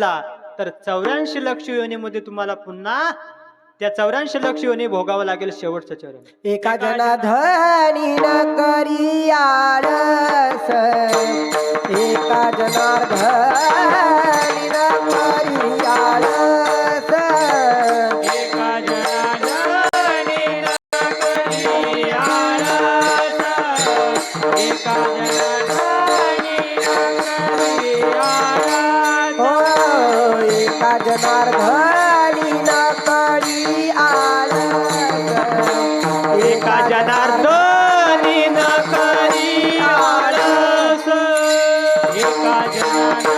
ला तर चौऱ्याऐंशी लक्ष योनीमध्ये तुम्हाला पुन्हा त्या चौऱ्याऐंशी लक्ष योनी भोगावं लागेल शेवटचं चरण. एका जनाधनी न करी आळस एका जनार्दनी जनार्दनी न आळस एका जनार्दनी न आळस एका जनार्दनी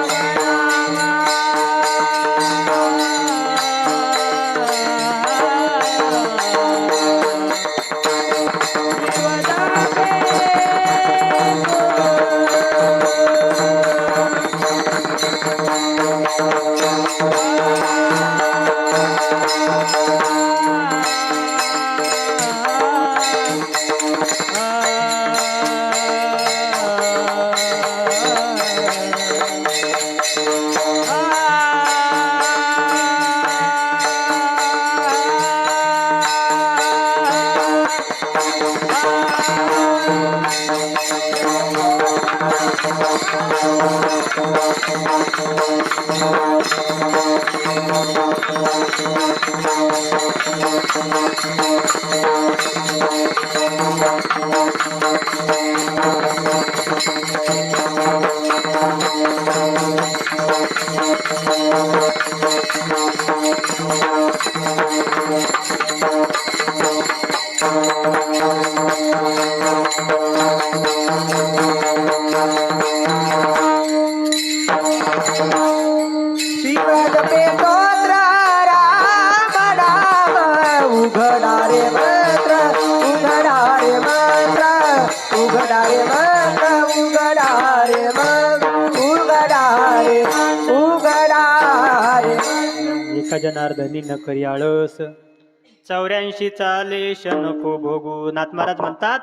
Amen. Thank you. एका जनार्दनी न करी आळस चौऱ्याऐंशी चाले नको भोगू. नाथ महाराज म्हणतात